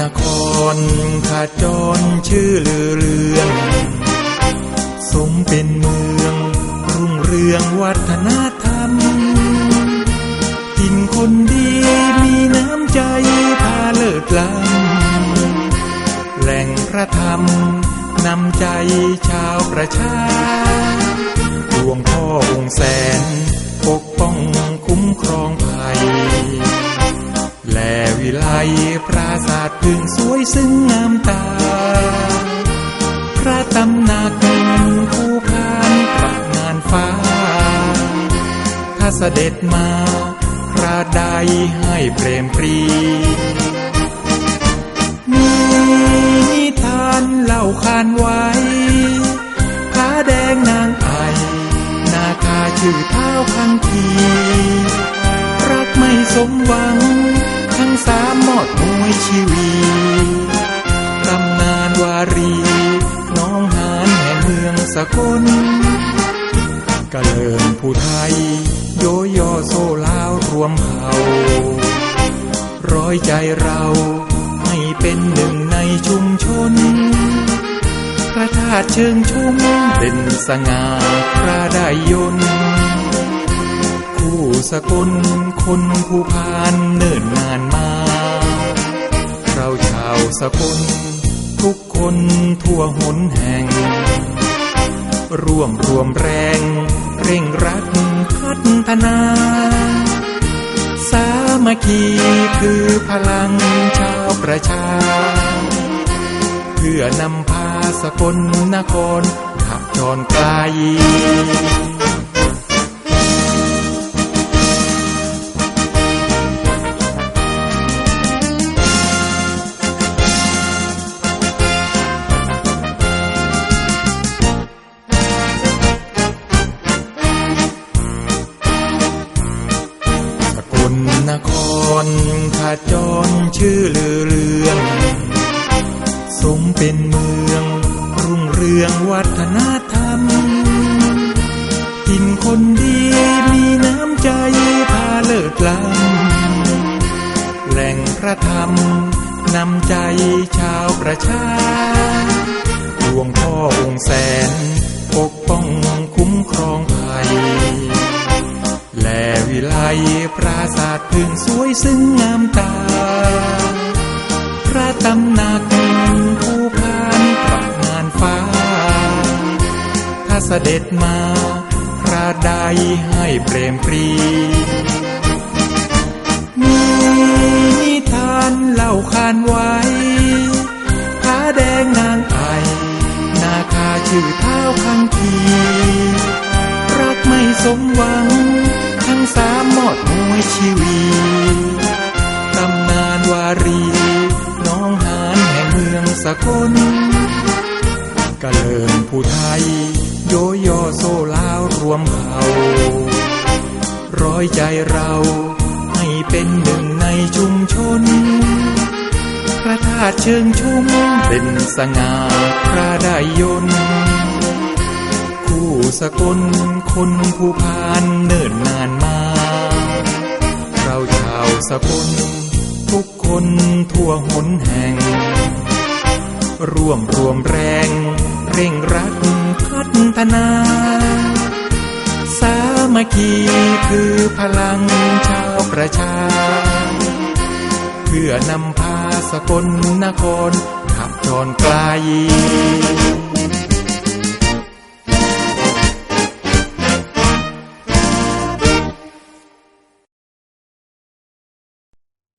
นครขาจรชื่อลือเรือง สมเป็นเมืองรุ่งเรืองวัฒนธรรมถิ่นคนดีมีน้ำใจพาเลิศล้ำแหล่งพระธรรมนำใจชาวประชาหลวงพ่อองค์แสน สด็จมาคราใดให้เปรมปรี มีนิทานเล่าขานไว้ผาแดงนางไอนาคาชื่อเท้าพังที รักไม่สมหวัง ทั้งสามหมดมวยชีวีตำนานวารี น้องหานแห่งเมืองสกล มเผ่าร้อยใจเราให้เป็นหนึ่งในชุมชน พระธาตุเชิงชุมเป็นสง่าพระได้ยนคู่สกลคนผู้พานเนิ่นนานมา เราชาวสกลทุกคนทั่วหนแห่ง ร่วมรวมแรง เร่งรัดพัฒนา มัคคีคือพลังชาวประชา เพื่อนำพาสกลนครขับจรไกลาจรชื่อลือเรือง สมเป็นเมืองรุ่งเรืองวัฒนธรรมกินคนดีมีน้ำใจพาเลิศล้ำแหล่งพระธรรมนำใจชาวประชา ไลปราสาทพึงสวยซึ่งงามตา พระตำหนักผู้พานประงานฟ้า ถ้าเสด็จมาคราใดให้เปรมปรี มีนิทานเล่าขานไว้ผาแดงนางไอนาคาชื่อเท้าพังทีรักไม่สมหวัง งสามหมดมวยชีวีตำนานวารี น้องหานแห่งเมืองสกลกะเลิมผู้ไทย โยโยโซลาวรวมเผ่าร้อยใจเราให้เป็นหนึ่งในชุมชน พระธาตุเชิงชุมเป็นสง่าพระได้ยนคู่สกลคนผู้พานเนิ่นนาน สกลทุกคนทั่วหนแห่ง ร่วมรวมแรง เร่งรัดพัฒนา สามัคคีคือพลังชาวประชา เพื่อนำพาสกลนครขับจรไกล